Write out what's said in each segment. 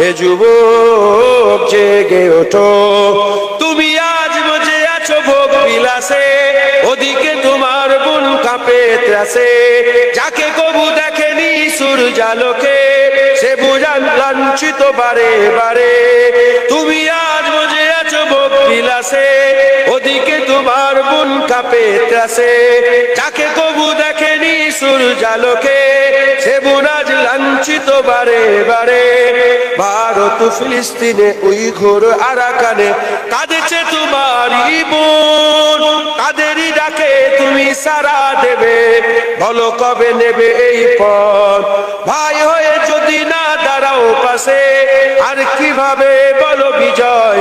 হে যুবক জেগে ওঠো। তুমি আজ মজে আছো ভোগ বিলাসে, ওদিকে তোমার বোন কাঁপে ত্রাসে। যাকে কবু দেখেনি সূর্যালোকে, সে বুঝান লাঞ্ছিত বারে বারে। তুমি আজ মজে আছো ভোগ বিলাসে, ওদিকে তোমার বোন কাঁপে ত্রাসে। যাকে কবু দেখেনি সূর্যালোকে, সে বুনাজ লাঞ্ছিত বারে বারে। ভারত ফিলিস্তিনে, ওই ঘোর আরাকানে। কাঁদেছে কাদেরই ডাকে তুমি সারা দেবে। বলো কবে নেবে এই পথ? ভাই হয়ে যদি না দাঁড়াও পাশে, আর কীভাবে বলো বিজয়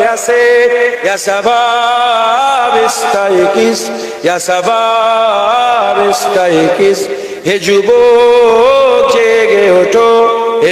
হে জেগে ওঠো, হে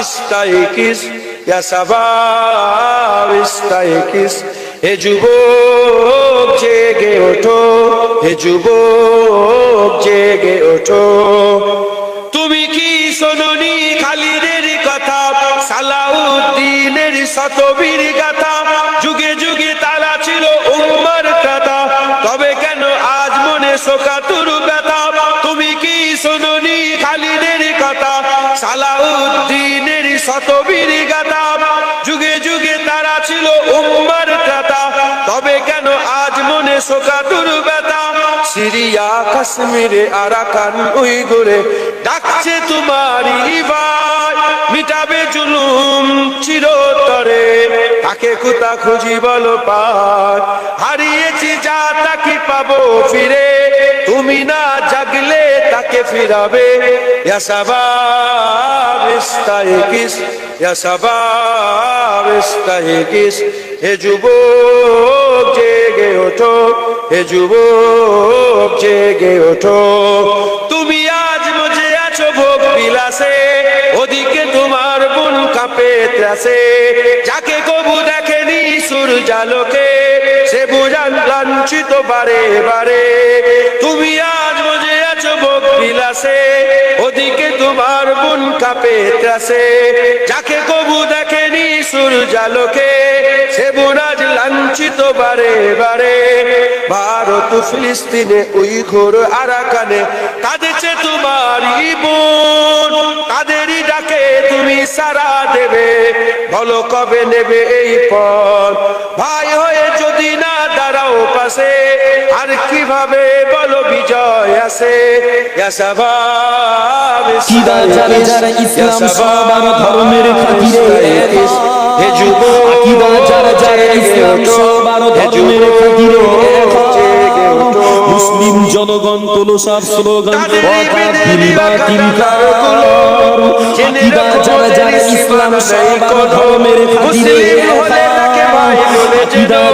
ইস্তাইকিস, ইয়া ইস্তাইকিস। হে যুবক জেগে ওঠো, হে যুবক জেগে ওঠো। তুমি কি শোনি খালিদের কথা? সালাউদ্দিনের শতবীর গাথা। যুগে যুগে তারা ছিল উম্মার কথা তবে কেন আজ মনে শোকাতুর ব্যথা? তুমি কি শোনি খালিদের কথা? সালাউদ্দিনের শতবীর গাথা যুগে যুগে তারা ছিল উম্মার কথা তবে কেন আজ মনে শোকাতুর ব্যথা? সিরিয়া, কাশ্মীরে, আরাকান ওই ঘুরে ডাকছে তোমারই ভাই মিটাবে জুলুম চিরতরে। তাকে কোথা খুঁজি বলো পার হারিয়েছি যা তাকে পাবো ফিরে। তুমি না জাগলে তাকে ফিরাবে। ইয়া ইয়া হে যুবক জেগে ওঠো হে যুবক জেগে ওঠো তুমি আজ মজে আছো ভোগ বিলাসে ওদিকে তোমার বোন কাঁপে ত্রাসে যাকে কবু দেখেনি সূর্যালোকে সে বুঝান লাঞ্ছিত বারে বারে তুমি আজ বিলাসে ওদিকে তোমার বোন কাঁপে ত্রাসে। যাকে কবু দেখেনি সূর্যালোকে সে বুনাজ লাঞ্ছিত বারে বারে। ভারত ফিলিস্তিনে ওই ঘোর আরাকানে, কাঁদেছে বোন, কাদেরই ডাকে তুমি সারা দেবে। বলো কবে নেবে এই পথ? ভাই হয়ে যদি না দাঁড়াও পাশে কীভাবে বলো বিজয় আসে কিদা যারা যারা ইসলাম সবার ধর্মের খাতিরে হে যুবক কিদা যারা যারা ইসলাম সবার ধর্মের খাতিরে মুসলিম জনগণ তোলো সব স্লোগান যারা যারা ইসলাম সবার ধর্মের খাতিরে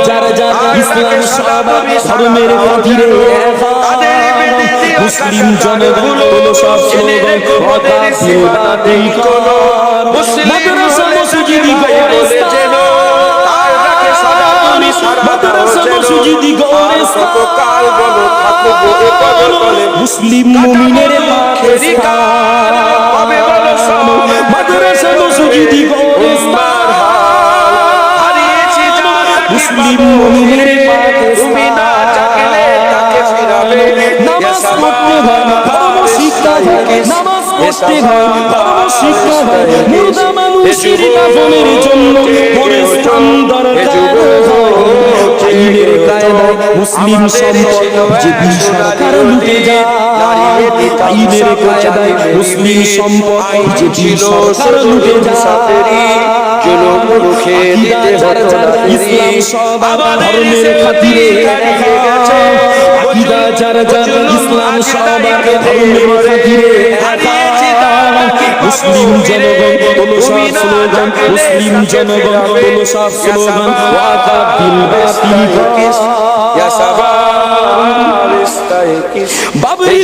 যারা যারা ইসলাম সবার ধর্মের খাতিরে মুসলিম জনগণ তোলো সব স্লোগান ওয়াকাফিল বাতিল কর মাদ্রাসা মসজিদি গোরস্তান মাদ্রাসা মসজিদি গোরস্তান মুসলিম মুমিনের পাকিস্তান মাদ্রাসা মসজিদি গোরস্তান মুসলিম মুমিনের নামাজ পড়তে হয় ধর্ম শিক্ষা হয় নামাজ পড়তে হয় ধর্ম শিক্ষা হয় মুর্দা মানুষের কাফনের জন্য পরিস্থান দরকার। আইনের কায়দায় মুসলিম সম্পদ যে সরকার লুটে যায় আইনের কায়দায় মুসলিম সম্পদ যে সরকার লুটে যায়। দিতে হতো। ইসলাম সবার ধর্মের খাতিরে ইসলাম সবার ধর্মের খাতিরে মুসলিম? জনগণ তোলো সব না স্লোগান মুসলিম জনগণ। তোলো সব স্লোগান ওয়াদা বিল বাতিল ইয়া ইস্তাইকিস। বাবরি